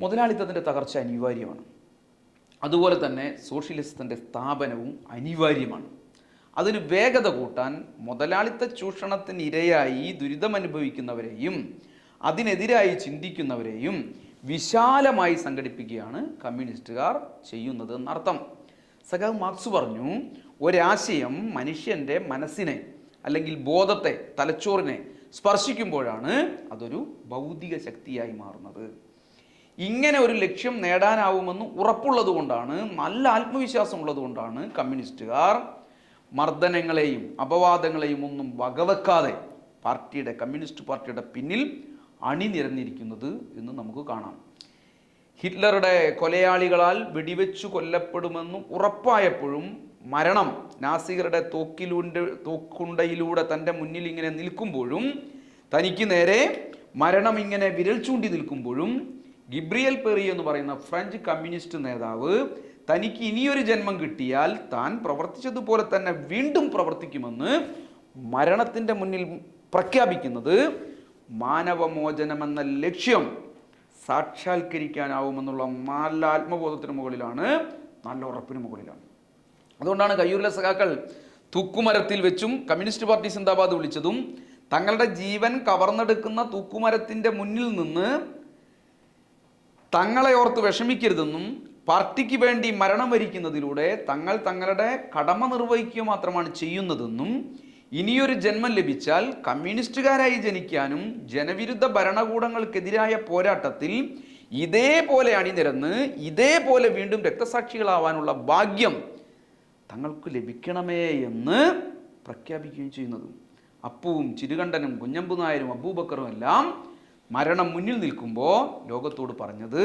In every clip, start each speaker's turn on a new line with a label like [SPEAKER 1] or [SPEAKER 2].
[SPEAKER 1] മുതലാളിത്തത്തിന്റെ തകർച്ച അനിവാര്യമാണ്. അതുപോലെ തന്നെ സോഷ്യലിസത്തിന്റെ സ്ഥാപനവും അനിവാര്യമാണ്. അതിന് വേഗത കൂട്ടാൻ മുതലാളിത്ത ചൂഷണത്തിന് ഇരയായി ദുരിതമനുഭവിക്കുന്നവരെയും അതിനെതിരായി ചിന്തിക്കുന്നവരെയും വിശാലമായി സംഘടിപ്പിക്കുകയാണ് കമ്മ്യൂണിസ്റ്റുകാർ ചെയ്യുന്നത് എന്നർത്ഥം സഖാവ് മാർക്സ് പറഞ്ഞു ഒരാശയം മനുഷ്യന്റെ മനസ്സിനെ അല്ലെങ്കിൽ ബോധത്തെ തലച്ചോറിനെ സ്പർശിക്കുമ്പോഴാണ് അതൊരു ഭൗതിക ശക്തിയായി മാറുന്നത്. ഇങ്ങനെ ഒരു ലക്ഷ്യം നേടാനാവുമെന്ന് ഉറപ്പുള്ളത് കൊണ്ടാണ് നല്ല ആത്മവിശ്വാസം ഉള്ളത് കൊണ്ടാണ് കമ്മ്യൂണിസ്റ്റുകാർ മർദ്ദനങ്ങളെയും അപവാദങ്ങളെയും ഒന്നും വകവെക്കാതെ പാർട്ടിയുടെ കമ്മ്യൂണിസ്റ്റ് പാർട്ടിയുടെ പിന്നിൽ അണിനിരന്നിരിക്കുന്നത് എന്ന് നമുക്ക് കാണാം. ഹിറ്റ്ലറുടെ കൊലയാളികളാൽ വെടിവെച്ചു കൊല്ലപ്പെടുമെന്ന് ഉറപ്പായപ്പോഴും മരണം നാസികരുടെ തോക്കിലൂണ്ട് തോക്കുണ്ടയിലൂടെ തന്റെ മുന്നിൽ ഇങ്ങനെ നിൽക്കുമ്പോഴും തനിക്ക് നേരെ മരണം ഇങ്ങനെ വിരൽ ചൂണ്ടി നിൽക്കുമ്പോഴും ഗിബ്രിയൽ പെറി എന്ന് പറയുന്ന ഫ്രഞ്ച് കമ്മ്യൂണിസ്റ്റ് നേതാവ് തനിക്ക് ഇനിയൊരു ജന്മം കിട്ടിയാൽ താൻ പ്രവർത്തിച്ചതുപോലെ തന്നെ വീണ്ടും പ്രവർത്തിക്കുമെന്ന് മരണത്തിന്റെ മുന്നിൽ പ്രഖ്യാപിക്കുന്നത് മാനവമോചനമെന്ന ലക്ഷ്യം സാക്ഷാത്കരിക്കാനാവുമെന്നുള്ള നല്ല ആത്മബോധത്തിന് മുകളിലാണ് നല്ല ഉറപ്പിന് മുകളിലാണ്. അതുകൊണ്ടാണ് കയ്യൂരിലെ സഖാക്കൾ തൂക്കുമരത്തിൽ വെച്ചും കമ്മ്യൂണിസ്റ്റ് പാർട്ടി സിന്ദാബാദ് വിളിച്ചതും തങ്ങളുടെ ജീവൻ കവർന്നെടുക്കുന്ന തൂക്കുമരത്തിന്റെ മുന്നിൽ നിന്ന് തങ്ങളെ ഓർത്ത് വിഷമിക്കരുതെന്നും പാർട്ടിക്ക് വേണ്ടി മരണം വരിക്കുന്നതിലൂടെ തങ്ങൾ തങ്ങളുടെ കടമ നിർവഹിക്കുക മാത്രമാണ് ചെയ്യുന്നതെന്നും ഇനിയൊരു ജന്മം ലഭിച്ചാൽ കമ്മ്യൂണിസ്റ്റുകാരായി ജനിക്കാനും ജനവിരുദ്ധ ഭരണകൂടങ്ങൾക്കെതിരായ പോരാട്ടത്തിൽ ഇതേപോലെ അണിനിരന്ന് ഇതേപോലെ വീണ്ടും രക്തസാക്ഷികളാവാനുള്ള ഭാഗ്യം തങ്ങൾക്ക് ലഭിക്കണമേ എന്ന് പ്രഖ്യാപിക്കുകയും ചെയ്യുന്നത്. അപ്പുവും ചിരുകണ്ഠനും കുഞ്ഞമ്പു നായരും അബൂബക്കറും എല്ലാം മരണം മുന്നിൽ നിൽക്കുമ്പോൾ ലോകത്തോട് പറഞ്ഞത്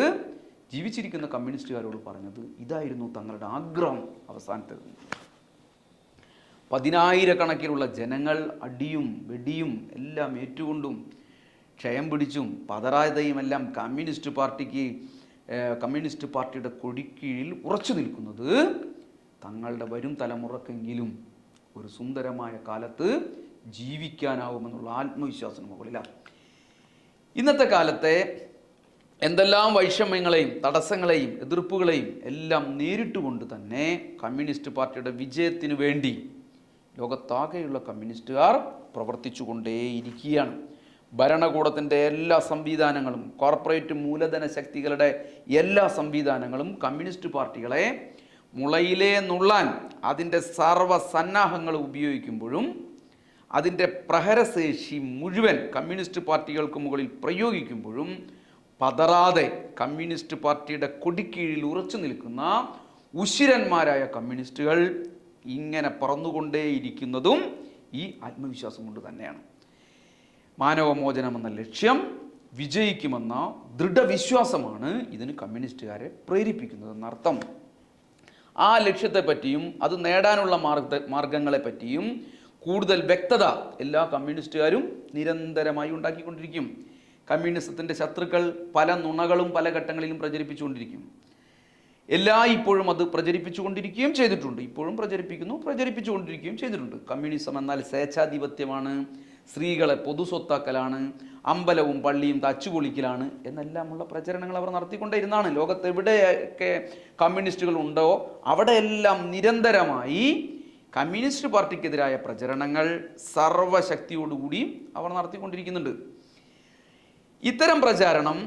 [SPEAKER 1] ജീവിച്ചിരിക്കുന്ന കമ്മ്യൂണിസ്റ്റുകാരോട് പറഞ്ഞത് ഇതായിരുന്നു തങ്ങളുടെ ആഗ്രഹം അവസാനത്തേത്. പതിനായിരക്കണക്കിനുള്ള ജനങ്ങൾ അടിയും വെടിയും എല്ലാം ഏറ്റുകൊണ്ടും ക്ഷയം പിടിച്ചും പതറാതെയും എല്ലാം കമ്മ്യൂണിസ്റ്റ് പാർട്ടിക്ക് കമ്മ്യൂണിസ്റ്റ് പാർട്ടിയുടെ കൊടിക്കീഴിൽ ഉറച്ചു നിൽക്കുന്നത് തങ്ങളുടെ വരും തലമുറക്കെങ്കിലും ഒരു സുന്ദരമായ കാലത്ത് ജീവിക്കാനാവുമെന്നുള്ള ആത്മവിശ്വാസത്തിന് മുകളിലാണ് ഇന്നത്തെ കാലത്തെ എന്തെല്ലാം വൈഷമ്യങ്ങളെയും തടസ്സങ്ങളെയും എതിർപ്പുകളെയും എല്ലാം നേരിട്ടുകൊണ്ട് തന്നെ കമ്മ്യൂണിസ്റ്റ് പാർട്ടിയുടെ വിജയത്തിന് വേണ്ടി ലോകത്താകെയുള്ള കമ്മ്യൂണിസ്റ്റുകാർ പ്രവർത്തിച്ചുകൊണ്ടേയിരിക്കുകയാണ്. ഭരണകൂടത്തിന്റെ എല്ലാ സംവിധാനങ്ങളും കോർപ്പറേറ്റ് മൂലധന ശക്തികളുടെ എല്ലാ സംവിധാനങ്ങളും കമ്മ്യൂണിസ്റ്റ് പാർട്ടികളെ മുളയിലേ നുള്ളാൻ അതിന്റെ സർവസന്നാഹങ്ങൾ ഉപയോഗിക്കുമ്പോഴും അതിന്റെ പ്രഹരശേഷി മുഴുവൻ കമ്മ്യൂണിസ്റ്റ് പാർട്ടികൾക്ക് മുകളിൽ പ്രയോഗിക്കുമ്പോഴും പതറാതെ കമ്മ്യൂണിസ്റ്റ് പാർട്ടിയുടെ കൊടിക്കീഴിൽ ഉറച്ചു നിൽക്കുന്ന ഉശിരന്മാരായ കമ്മ്യൂണിസ്റ്റുകൾ ഇങ്ങനെ പറന്നുകൊണ്ടേയിരിക്കുന്നതും ഈ ആത്മവിശ്വാസം കൊണ്ട് തന്നെയാണ്. മാനവമോചനമെന്ന ലക്ഷ്യം വിജയിക്കുമെന്ന ദൃഢവിശ്വാസമാണ് ഇതിന് കമ്മ്യൂണിസ്റ്റുകാരെ പ്രേരിപ്പിക്കുന്നതെന്നർത്ഥം ആ ലക്ഷ്യത്തെപ്പറ്റിയും അത് നേടാനുള്ള മാർഗ മാർഗങ്ങളെ പറ്റിയും കൂടുതൽ വ്യക്തത എല്ലാ കമ്മ്യൂണിസ്റ്റുകാരും നിരന്തരമായി ഉണ്ടാക്കിക്കൊണ്ടിരിക്കും. കമ്മ്യൂണിസത്തിന്റെ ശത്രുക്കൾ പല നുണകളും പല ഘട്ടങ്ങളിലും പ്രചരിപ്പിച്ചുകൊണ്ടിരിക്കും. എല്ലാ ഇപ്പോഴും അത് പ്രചരിപ്പിച്ചുകൊണ്ടിരിക്കുകയും ചെയ്തിട്ടുണ്ട്. ഇപ്പോഴും പ്രചരിപ്പിക്കുന്നു പ്രചരിപ്പിച്ചുകൊണ്ടിരിക്കുകയും ചെയ്തിട്ടുണ്ട്. കമ്മ്യൂണിസം എന്നാൽ സ്വേച്ഛാധിപത്യമാണ് സ്ത്രീകളെ പൊതുസ്വത്താക്കലാണ് അമ്പലവും പള്ളിയും തച്ചുപൊളിക്കലാണ് എന്നെല്ലാമുള്ള പ്രചരണങ്ങൾ അവർ നടത്തിക്കൊണ്ടേയിരുന്നാണ്. ലോകത്ത് എവിടെയൊക്കെ കമ്മ്യൂണിസ്റ്റുകൾ ഉണ്ടോ അവിടെയെല്ലാം നിരന്തരമായി കമ്മ്യൂണിസ്റ്റ് പാർട്ടിക്കെതിരായ പ്രചരണങ്ങൾ സർവശക്തിയോടുകൂടിയും അവർ നടത്തിക്കൊണ്ടിരിക്കുന്നുണ്ട്. ഇത്തരം പ്രചാരണം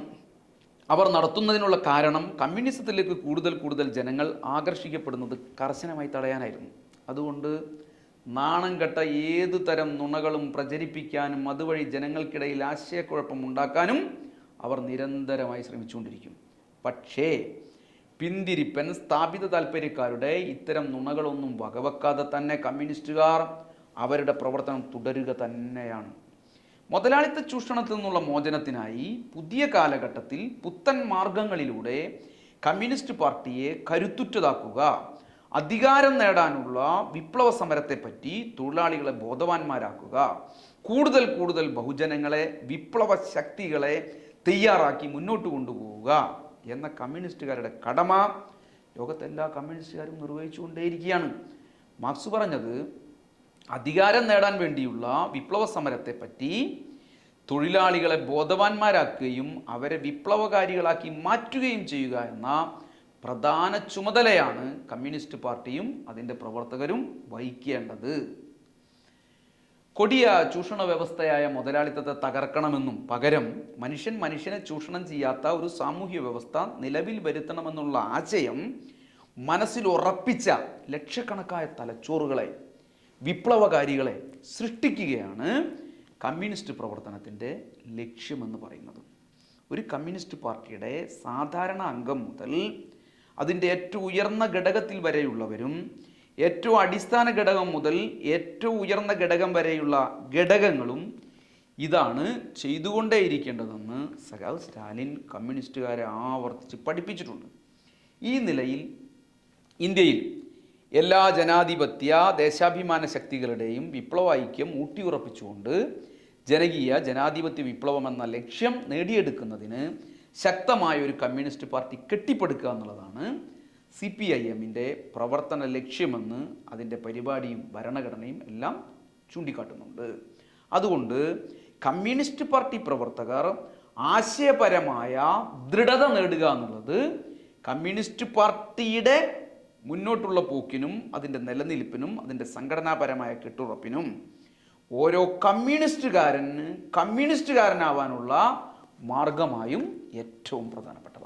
[SPEAKER 1] അവർ നടത്തുന്നതിനുള്ള കാരണം കമ്മ്യൂണിസത്തിലേക്ക് കൂടുതൽ കൂടുതൽ ജനങ്ങൾ ആകർഷിക്കപ്പെടുന്നത് കർശനമായി തടയാനായിരുന്നു. അതുകൊണ്ട് നാണം കെട്ട ഏതു തരം നുണകളും പ്രചരിപ്പിക്കാനും അതുവഴി ജനങ്ങൾക്കിടയിൽ ആശയക്കുഴപ്പം ഉണ്ടാക്കാനും അവർ നിരന്തരമായി ശ്രമിച്ചുകൊണ്ടിരിക്കും. പക്ഷേ പിന്തിരിപ്പൻ സ്ഥാപിത താല്പര്യക്കാരുടെ ഇത്തരം നുണകളൊന്നും വകവെക്കാതെ തന്നെ കമ്മ്യൂണിസ്റ്റുകാർ അവരുടെ പ്രവർത്തനം തുടരുക തന്നെയാണ്. മുതലാളിത്ത ചൂഷണത്തിൽ നിന്നുള്ള മോചനത്തിനായി പുതിയ കാലഘട്ടത്തിൽ പുത്തൻ മാർഗങ്ങളിലൂടെ കമ്മ്യൂണിസ്റ്റ് പാർട്ടിയെ കരുത്തുറ്റതാക്കുക അധികാരം നേടാനുള്ള വിപ്ലവ സമരത്തെപ്പറ്റി തൊഴിലാളികളെ ബോധവാന്മാരാക്കുക കൂടുതൽ കൂടുതൽ ബഹുജനങ്ങളെ വിപ്ലവ ശക്തികളെ തയ്യാറാക്കി മുന്നോട്ട് കൊണ്ടുപോവുക. എന്ന കമ്മ്യൂണിസ്റ്റുകാരുടെ കടമ ലോകത്തെല്ലാ കമ്മ്യൂണിസ്റ്റുകാരും നിർവഹിച്ചുകൊണ്ടേയിരിക്കുകയാണ്. മാർക്സ് പറഞ്ഞത് അധികാരം നേടാൻ വേണ്ടിയുള്ള വിപ്ലവ സമരത്തെപ്പറ്റി തൊഴിലാളികളെ ബോധവാന്മാരാക്കുകയും അവരെ വിപ്ലവകാരികളാക്കി മാറ്റുകയും ചെയ്യുക എന്ന പ്രധാന ചുമതലയാണ് കമ്മ്യൂണിസ്റ്റ് പാർട്ടിയും അതിന്റെ പ്രവർത്തകരും വഹിക്കേണ്ടത്. കൊടിയ ചൂഷണ വ്യവസ്ഥയായ മുതലാളിത്തത്തെ തകർക്കണമെന്നും പകരം മനുഷ്യൻ മനുഷ്യനെ ചൂഷണം ചെയ്യാത്ത ഒരു സാമൂഹ്യ വ്യവസ്ഥ നിലവിൽ വരുത്തണമെന്നുള്ള ആശയം മനസ്സിൽ ഉറപ്പിച്ച ലക്ഷക്കണക്കായ തലച്ചോറുകളെ വിപ്ലവകാരികളെ സൃഷ്ടിക്കുകയാണ് കമ്മ്യൂണിസ്റ്റ് പ്രവർത്തനത്തിന്റെ ലക്ഷ്യമെന്ന് പറയുന്നത്. ഒരു കമ്മ്യൂണിസ്റ്റ് പാർട്ടിയുടെ സാധാരണ അംഗം മുതൽ അതിന്റെ ഏറ്റവും ഉയർന്ന ഘടകത്തിൽ വരെയുള്ളവരും ഏറ്റവും അടിസ്ഥാന ഘടകം മുതൽ ഏറ്റവും ഉയർന്ന ഘടകം വരെയുള്ള ഘടകങ്ങളും ഇതാണ് ചെയ്തുകൊണ്ടേയിരിക്കേണ്ടതെന്ന് സഖാവ് സ്റ്റാലിൻ കമ്മ്യൂണിസ്റ്റുകാരെ ആവർത്തിച്ച് പഠിപ്പിച്ചിട്ടുണ്ട്. ഈ നിലയിൽ ഇന്ത്യയിൽ എല്ലാ ജനാധിപത്യ ദേശാഭിമാന ശക്തികളുടെയും വിപ്ലവ ഐക്യം ഊട്ടിയുറപ്പിച്ചുകൊണ്ട് ജനകീയ ജനാധിപത്യ വിപ്ലവം എന്ന ലക്ഷ്യം നേടിയെടുക്കുന്നതിന് ശക്തമായ ഒരു കമ്മ്യൂണിസ്റ്റ് പാർട്ടി കെട്ടിപ്പടുക്കുക എന്നുള്ളതാണ് സി പി ഐ എമ്മിന്റെ പ്രവർത്തന ലക്ഷ്യമെന്ന് അതിന്റെ പരിപാടിയും ഭരണഘടനയും എല്ലാം ചൂണ്ടിക്കാട്ടുന്നുണ്ട്. അതുകൊണ്ട് കമ്മ്യൂണിസ്റ്റ് പാർട്ടി പ്രവർത്തകർ ആശയപരമായ ദൃഢത നേടുക എന്നുള്ളത് കമ്മ്യൂണിസ്റ്റ് പാർട്ടിയുടെ മുന്നോട്ടുള്ള പോക്കിനും അതിന്റെ നിലനിൽപ്പിനും അതിന്റെ സംഘടനാപരമായ കെട്ടുറപ്പിനും ഓരോ കമ്മ്യൂണിസ്റ്റുകാരന് കമ്മ്യൂണിസ്റ്റുകാരനാവാനുള്ള മാർഗമായും ഏറ്റവും പ്രധാനപ്പെട്ട